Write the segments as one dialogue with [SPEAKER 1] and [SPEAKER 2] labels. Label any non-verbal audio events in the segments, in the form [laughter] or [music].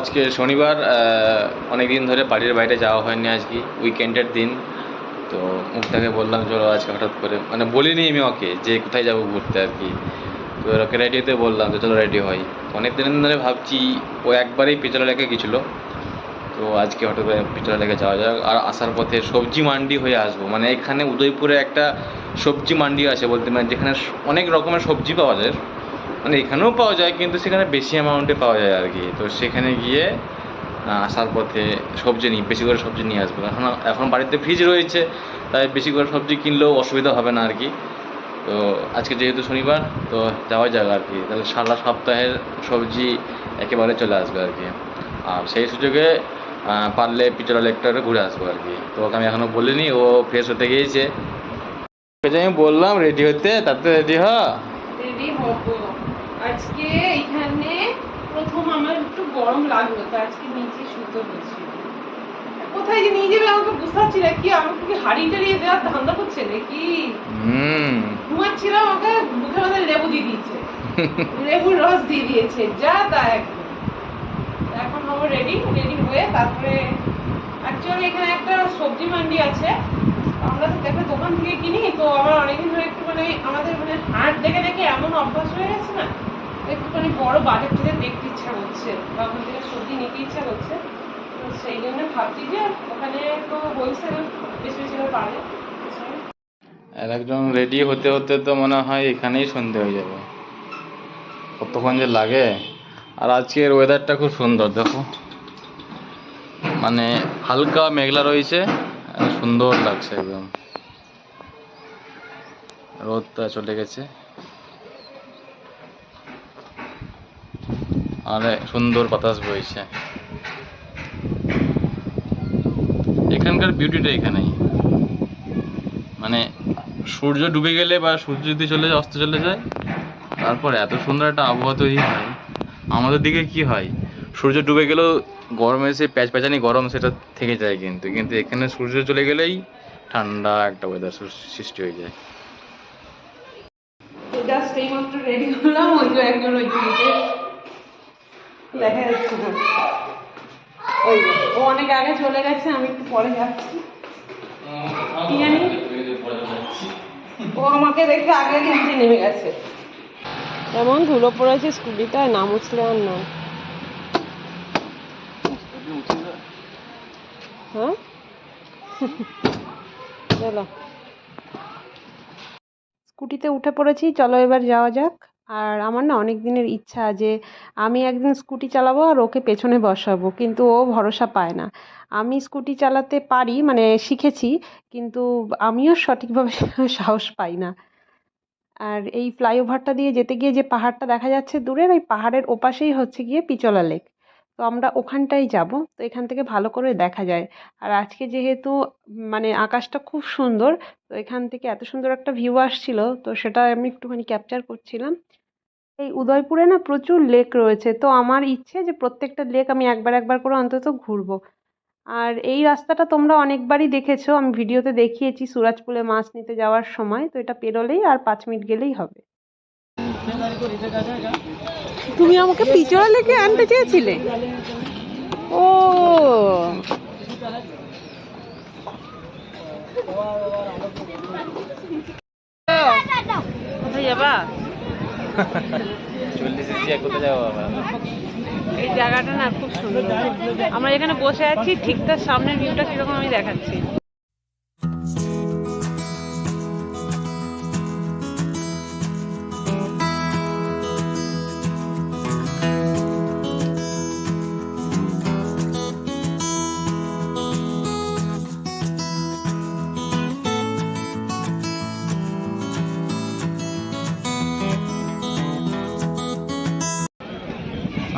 [SPEAKER 1] আজকে শনিবার অনেক দিন ধরে বাড়ির বাইরে যাওয়া হয়নি আজকে উইকেন্ডের দিন। তো মুক্তাকে বললাম, চলো আজকে হঠাৎ করে। মানে বলিনি আমি ওকে যে কোথায় যাব ঘুরতে আর কি। তো ওকে রেডি হতে বললাম তো চলো রেডি হয় অনেক দিন ধরে ভাবছি, ও একবারেই পেছলা লেকে গেছিল। তো আজকে হঠাৎ করে পিছলা লেকে যাওয়া যাক। আর আসার পথে সবজি মান্ডি হয়ে আসব। মানে এখানে উদয়পুরে একটা সবজি মান্ডি আছে বলতে মানে যেখানে অনেক রকমের সবজি পাওয়া যায়। মানে এখানেও পাওয়া যায়, কিন্তু সেখানে বেশি অ্যামাউন্টে পাওয়া যায় আর কি তো সেখানে গিয়ে আসার পথে সবজি নিই বেশি করে সবজি নিয়ে আসব। এখন এখন বাড়িতে ফ্রিজ রয়েছে, তাই বেশি করে সবজি কিনলেও অসুবিধা হবে না আর কি তো আজকে যেহেতু শনিবার, তো যাওয়া যাক আর কি তাহলে সারা সপ্তাহের সবজি একেবারে চলে আসবে আর কি আর সেই সুযোগে পারলে লেকটা একটু ঘুরে আসব আর কি তো ওকে আমি এখনও বলিনি, ও ফ্রেশ হতে গিয়েছে। আমি বললাম রেডি হতে, তাতে রেডি হ।
[SPEAKER 2] রেডি হব। আজকে এখানে প্রথম আমার একটু গরম লাগল তো আজকে নিচে শুতে হয়েছিল কোথায় যে নিয়ে যাবে আমাকে বুঝতে পারছি না কি আমাকে কি হাড়ি টাড়িয়ে দেওয়ার ধান্দা করছে নাকি? ঘুমাচ্ছিলাম আমাকে মুখে মাথায় লেবু দিয়ে দিয়েছে। লেবুর রস দিয়ে দিয়েছে যা তা এখন হব রেডি রেডি হয়ে তারপরে অ্যাকচুয়ালি এখানে একটা সবজি মান্ডি আছে। আমরা তো দেখে দোকান থেকে কিনি তো আমার অনেকদিন ধরে একটু মানে আমাদের মানে হাট দেখে দেখে এমন অভ্যাস হয়ে গেছে না? একটুখানি বড় বাজার থেকে দেখতে ইচ্ছা করছে। বা ওখান থেকে সবজি নিতে ইচ্ছা করছে। তো সেই জন্য ভাবছি যে ওখানে তো হোলসেল বেশি বেশি করে পাবে
[SPEAKER 1] আর একজন রেডি হতে হতে তো মনে হয় এখানেই সন্ধে হয়ে যাবে। কতক্ষণ যে লাগে। আর আজকের ওয়েদারটা খুব সুন্দর, দেখো। মানে হালকা মেঘলা রয়েছে সুন্দর লাগছে একদম। রোদটা চলে গেছে। আর সুন্দর বাতাস বইছে। এখানকার বিউটিটা এখানেই। মানে সূর্য ডুবে গেলে বা সূর্য যদি চলে যায়, অস্ত চলে যায়, তারপরে এত সুন্দর একটা আবহাওয়া তৈরি হয়। আমাদের দিকে কি হয়? সূর্য ডুবে গেলেও গরমে সে প্যাচ প্যাচানি গরম সেটা থেকে যায় কিন্তু কিন্তু এখানে সূর্য চলে গেলেই ঠান্ডা একটা ওয়েদার সৃষ্টি হয়ে যায়।
[SPEAKER 2] জাস্ট রেডি হলাম ওই একজন ওই দেখা যাচ্ছে না ওই ও অনেক আগে চলে গেছে, আমি একটু পরে যাচ্ছি। কি জানি? ও আমাকে দেখে আগে নিচে নেমে গেছে। এমন ধুলো পড়েছে স্কুটিটায় না মুছলে আর নয় হ্যাঁ? চলো। স্কুটিতে উঠে পড়েছি, চলো এবার যাওয়া যাক। আর আমার না অনেক দিনের ইচ্ছা যে আমি একদিন স্কুটি চালাবো আর ওকে পেছনে বসাবো, কিন্তু ও ভরসা পায় না। আমি স্কুটি চালাতে পারি মানে শিখেছি, কিন্তু আমিও সঠিকভাবে [laughs] সাহস পাই না। আর এই ফ্লাইওভারটা দিয়ে যেতে গিয়ে যে পাহাড়টা দেখা যাচ্ছে দূরের ওই পাহাড়ের ওপাশেই হচ্ছে গিয়ে পিচলা লেক। তো আমরা ওখানটাই যাব, তো এখান থেকে ভালো করে দেখা যায়। আর আজকে যেহেতু মানে আকাশটা খুব সুন্দর, তো এখান থেকে এত সুন্দর একটা ভিউ আসছিল, তো সেটা আমি একটুখানি ক্যাপচার করছিলাম। এই উদয়পুরে না প্রচুর লেক রয়েছে। তো আমার ইচ্ছে যে প্রত্যেকটা লেক আমি একবার একবার করে অন্তত ঘুরবো। আর এই রাস্তাটা তোমরা অনেকবারই দেখেছ, আমি ভিডিওতে দেখিয়েছি সুরাজপুলে মাছ নিতে যাওয়ার সময়। তো এটা পেরোলেই আর পাঁচ মিনিট গেলেই হবে। তুমি আমাকে পিচড়া লেকে আনতে চেয়েছিলে? ও। কোথায় যাবা?
[SPEAKER 1] চল্লিশ ইঞ্চি যাব
[SPEAKER 2] এই জায়গাটা না খুব সুন্দর। আমরা এখানে বসে আছি, ঠিক তার সামনের ভিউটা কীরকম আমি দেখাচ্ছি।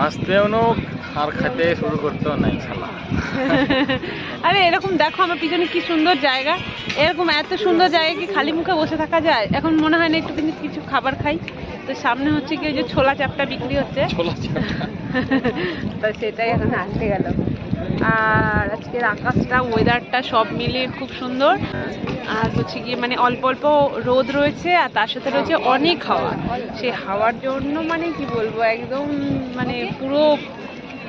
[SPEAKER 1] আসতেও নোক আর খেতে শুরু করতেও নাই শালা। [laughs]
[SPEAKER 2] আরে এরকম দেখো আমার পিছনে কি সুন্দর জায়গা। এরকম এত সুন্দর জায়গা কি খালি মুখে বসে থাকা যায়? এখন মনে হয় না একটু কিন্তু কিছু খাবার খাই। তো সামনে হচ্ছে কি ওই যে ছোলা চাপটা বিক্রি হচ্ছে।
[SPEAKER 1] ছোলা চাপটা। [laughs]
[SPEAKER 2] তো সেটাই এখন আসতে গেল। আর আজকের আকাশটা ওয়েদারটা সব মিলিয়ে খুব সুন্দর। আর হচ্ছে গিয়ে মানে অল্প অল্প রোদ রয়েছে, আর তার সাথে রয়েছে অনেক হাওয়া। সেই হাওয়ার জন্য মানে কি বলব, একদম মানে পুরো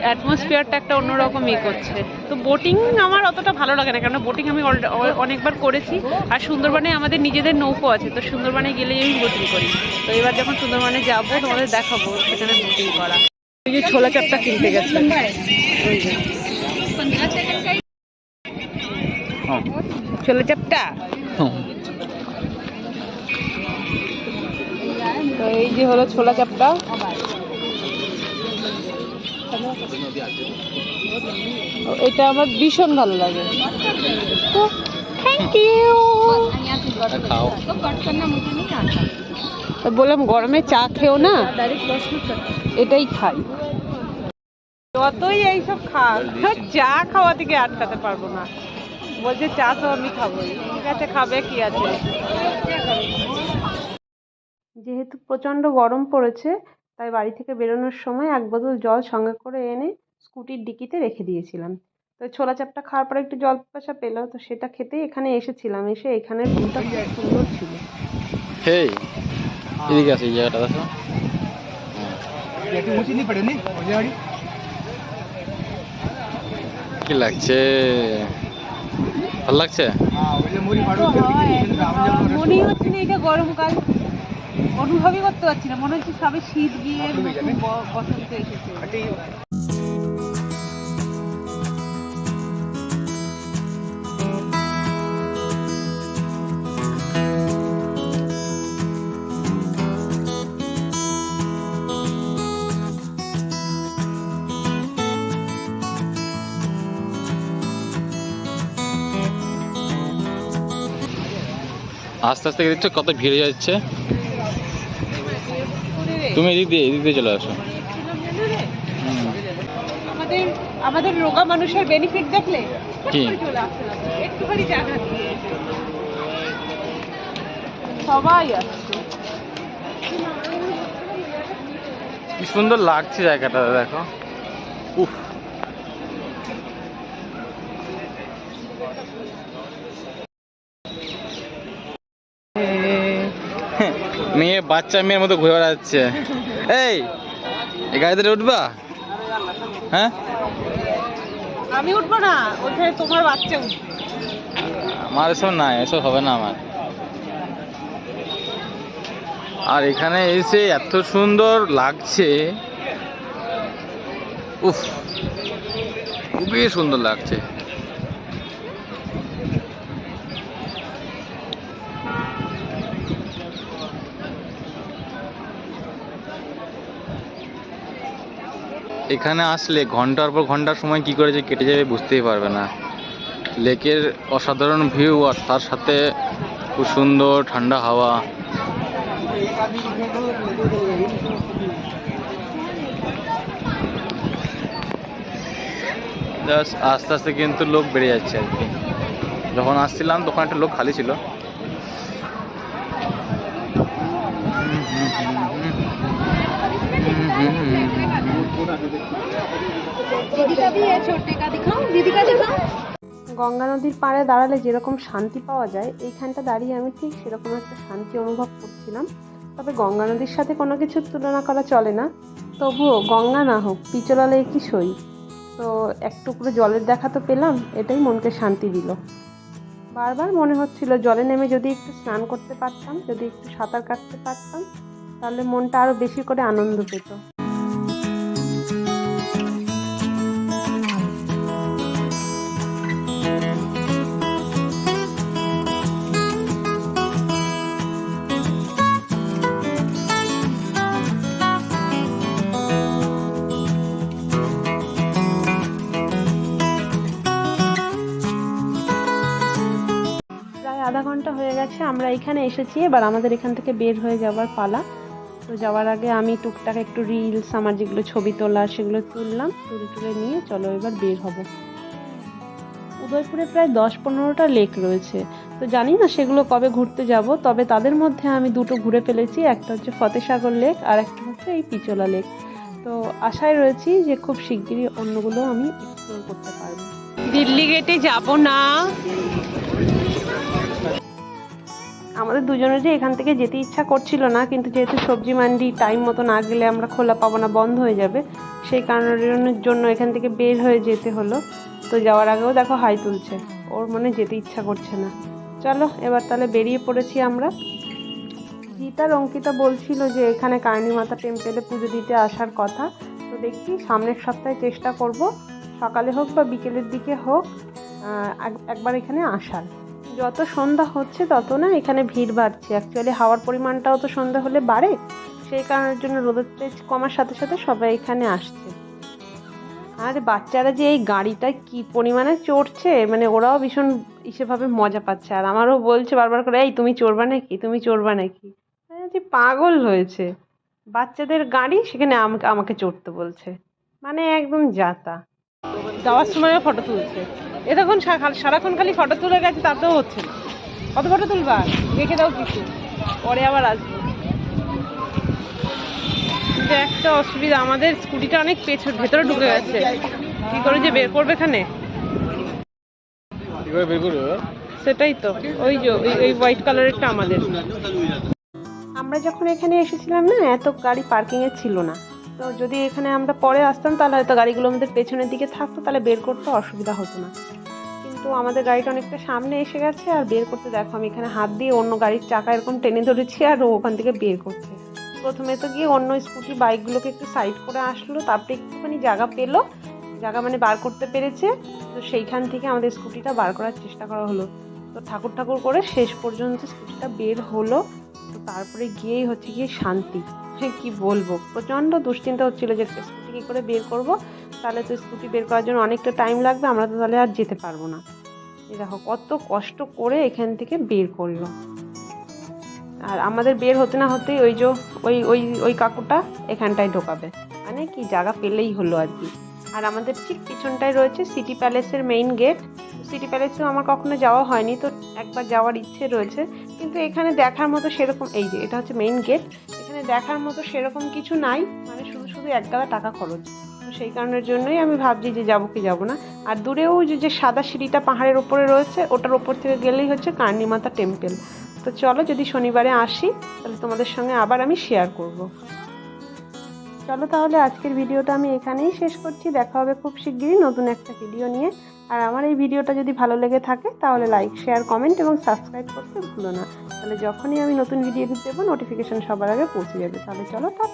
[SPEAKER 2] অ্যাটমসফিয়ারটা একটা অন্যরকম ই করছে। তো বোটিং আমার অতটা ভালো লাগে না কারণ বোটিং আমি অনেকবার করেছি। আর সুন্দরবনে আমাদের নিজেদের নৌকো আছে, তো সুন্দরবনে গেলেই আমি বোটিং করি। তো এবার যখন সুন্দরবনে যাব, তোমাদের দেখাবো, সেখানে বোটিং করা। যে ছোলা চাপটা কিনতে গেছে। ছোলা চাপটা তো এই যে হলো ছোলা চাপটা এটা আমার ভীষণ ভালো লাগে। বললাম গরমে চা খেও না? এটাই খাই। যতই এইসব খা চা খাওয়া থেকে আটকাতে পারব না। বলছে চা তো আমি খাব ঠিক আছে খাবে কি আছে? যেহেতু প্রচণ্ড গরম পড়েছে তাই বাড়ি থেকে বেরোনোর সময় এক বোতল জল সঙ্গে করে এনে স্কুটির ডিকিতে রেখে দিয়েছিলাম। তো ছোলা চাপটা খাওয়ার পরে একটু জল পিপাসা পেল তো সেটা খেতেই এখানে এসেছিলাম। এসে এখানের ভিউটা খুব সুন্দর ছিল।
[SPEAKER 1] হেই এদিকে আছে এই জায়গাটা দেখো। কি লাগছে? ভালো লাগছে?
[SPEAKER 2] হ্যাঁ, হচ্ছে না এটা গরমকাল। অনুভবই করতে পারছি না। মনে হচ্ছে সবে শীত গিয়ে বসন্ত এসেছে।
[SPEAKER 1] আচ্ছা, আস্তে আস্তে দেখছ কত ভিড় যাচ্ছে? তুমি এদিক দিয়ে এদিক দিয়ে চলে আসো।
[SPEAKER 2] আমাদের আমাদের রোগা মানুষের বেনিফিট দেখলে
[SPEAKER 1] কি?
[SPEAKER 2] একটুখানি জায়গা সবাই আসছে।
[SPEAKER 1] কি সুন্দর লাগছে জায়গাটা দেখো। উফ। বাচ্চা মেয়ের মতো ঘুরে বেড়াচ্ছে। এই এই গাড়িতে উঠবা? হ্যাঁ?
[SPEAKER 2] আমি উঠবো না ওখানে তোমার বাচ্চা উঠবে।
[SPEAKER 1] আমার এসব নাই এসব হবে না আমার। আর এখানে এসে এত সুন্দর লাগছে। উফ খুবই সুন্দর লাগছে। এখানে আসলে ঘণ্টার পর ঘণ্টার সময় কি করে যে কেটে যাবে বুঝতেই পারবে না। লেকের অসাধারণ ভিউ আর তার সাথে খুব সুন্দর ঠান্ডা হাওয়া। জাস্ট আস্তে আস্তে কিন্তু লোক বেড়ে যাচ্ছে আর কি। যখন আসছিলাম তখন একটা লোক খালি ছিল।
[SPEAKER 2] গঙ্গা নদীর পাড়ে দাঁড়ালে যেরকম শান্তি পাওয়া যায়, এইখানটা দাঁড়িয়ে আমি ঠিক সেরকম একটা শান্তি অনুভব করছিলাম। তবে গঙ্গা নদীর সাথে কোনো কিছুর তুলনা করা চলে না। তবুও গঙ্গা না হোক পিচলা লেকই সই? তো এক টুকরো জলের দেখা তো পেলাম, এটাই মনকে শান্তি দিল। বারবার মনে হচ্ছিল জলে নেমে যদি একটু স্নান করতে পারতাম, যদি একটু সাঁতার কাটতে পারতাম, তাহলে মনটা আরও বেশি করে আনন্দ পেত। আমরা এখানে এসেছি, এবার আমাদের এখান থেকে বের হয়ে যাওয়ার পালা। তো যাওয়ার আগে আমি টুকটাক একটু রিলস আমার যেগুলো ছবি তোলা, সেগুলো তুললাম, তুলে তুলে নিয়ে চলো এবার বের হব। উদয়পুরে প্রায় দশ পনেরোটা লেক রয়েছে। তো জানি না সেগুলো কবে ঘুরতে যাব, তবে তাদের মধ্যে আমি দুটো ঘুরে ফেলেছি, একটা হচ্ছে ফতেসাগর লেক আর একটা হচ্ছে এই পিচোলা লেক তো আশায় রয়েছি যে খুব শিগগিরই অন্যগুলো আমি এক্সপ্লোর করতে পারব। দিল্লি গেটে যাব না। আমাদের দুজনেরই এখান থেকে যেতে ইচ্ছা করছিল না, কিন্তু যেহেতু সবজি মান্ডি টাইম মতো না গেলে আমরা খোলা পাবো না, বন্ধ হয়ে যাবে। সেই কারণের জন্য এখান থেকে বের হয়ে যেতে হলো। তো যাওয়ার আগেও দেখো হাই তুলছে। ওর মনে যেতে ইচ্ছা করছে না। চলো, এবার তাহলে বেরিয়ে পড়েছি আমরা। গীতা আর অঙ্কিতা বলছিল যে এখানে কারণী মাতা টেম্পেলে পুজো দিতে আসার কথা। তো দেখি, সামনের সপ্তাহে চেষ্টা করব। সকালে হোক বা বিকেলের দিকে হোক একবার এখানে আসার। যত সন্ধ্যা হচ্ছে তত না এখানে ভিড় বাড়ছে। অ্যাকচুয়ালি হাওয়ার পরিমাণটাও তো সন্ধ্যা হলে বাড়ে। সেই কারণের জন্য রোদের তেজ কমার সাথে সাথে সবাই এখানে আসছে। আর বাচ্চারা যে এই গাড়িটা কি পরিমাণে চড়ছে মানে ওরাও ভীষণ ইসেভাবে মজা পাচ্ছে। আর আমারও বলছে বারবার করে এই তুমি চড়বা নাকি? তুমি চড়বা নাকি? আমি বলছি, পাগল হয়েছে। বাচ্চাদের গাড়ি সেখানে আমাকে আমাকে চড়তে বলছে। মানে একদম যাতা। যাওয়ার সময়ও ফটো তুলছে। এ তখন সারাক্ষণ খালি ফটো তুলে গেছে তাতেও হচ্ছে না। কত ফটো তুলবা? রেখে দাও কিছু। পরে আবার আসব। কিন্তু একটা অসুবিধা আমাদের স্কুটিটা অনেক পেছন ভেতরে ঢুকে গেছে। কি করে যে বের করবে এখানে? সেটাই তো। ওই যে ওই ওই হোয়াইট কালারেরটা আমাদের। আমরা যখন এখানে এসেছিলাম না এত গাড়ি পার্কিংয়ে ছিল না। তো যদি এখানে আমরা পরে আসতাম, তাহলে হয়তো গাড়িগুলো আমাদের পেছনের দিকে থাকতো, তাহলে বের করতে অসুবিধা হতো না। কিন্তু আমাদের গাড়িটা অনেকটা সামনে এসে গেছে, আর বের করতে দেখো আমি এখানে হাত দিয়ে অন্য গাড়ির চাকা এরকম টেনে ধরেছি, আর ওখান থেকে বের করছে। প্রথমে তো গিয়ে অন্য স্কুটি বাইকগুলোকে একটু সাইড করে আসলো, তারপরে একটুখানি জায়গা পেল। জায়গা মানে বার করতে পেরেছে, তো সেইখান থেকে আমাদের স্কুটিটা বার করার চেষ্টা করা হলো। তো ঠাকুর ঠাকুর করে শেষ পর্যন্ত স্কুটিটা বের হলো, তো তারপরে গিয়েই হচ্ছে গিয়ে শান্তি। কি বলব? প্রচণ্ড দুশ্চিন্তা হচ্ছিল যে স্কুটি কী করে বের করব? তাহলে তো স্কুটি বের করার জন্য অনেকটা টাইম লাগবে, আমরা তো তাহলে আর যেতে পারব না। দেখো, কত কষ্ট করে এখান থেকে বের করল। আর আমাদের বের হতে না হতেই ওই যে, ওই ওই ওই কাকুটা এখানটায় ঢোকাবে। মানে কি জায়গা পেলেই হলো আর কি। আর আমাদের ঠিক পিছনটায় রয়েছে সিটি প্যালেসের মেইন গেট সিটি প্যালেসেও আমার কখনো যাওয়া হয়নি, তো একবার যাওয়ার ইচ্ছে রয়েছে। কিন্তু এখানে দেখার মতো সেরকম, এই যে, এটা হচ্ছে মেইন গেট এখানে দেখার মতো সেরকম কিছু নাই। মানে শুধু শুধু এক গাদা টাকা খরচ। তো সেই কারণের জন্যই আমি ভাবছি যে যাব কি যাব না। আর দূরেও যে যে সাদা সিঁড়িটা পাহাড়ের ওপরে রয়েছে, ওটার ওপর থেকে গেলেই হচ্ছে কার্নি মাতা টেম্পেল। তো চলো যদি শনিবারে আসি, তাহলে তোমাদের সঙ্গে আবার আমি শেয়ার করব। চলো তাহলে আজকের ভিডিওটা আমি এখানেই শেষ করছি। দেখা হবে খুব শিগগিরই নতুন একটা ভিডিও নিয়ে। আর আমার এই ভিডিওটা যদি ভালো লেগে থাকে, তাহলে লাইক শেয়ার কমেন্ট এবং সাবস্ক্রাইব করতে ভুলো না। তাহলে যখনই আমি নতুন ভিডিও দেবো নোটিফিকেশান সবার আগে পৌঁছে যাবে। তাহলে চলো, টা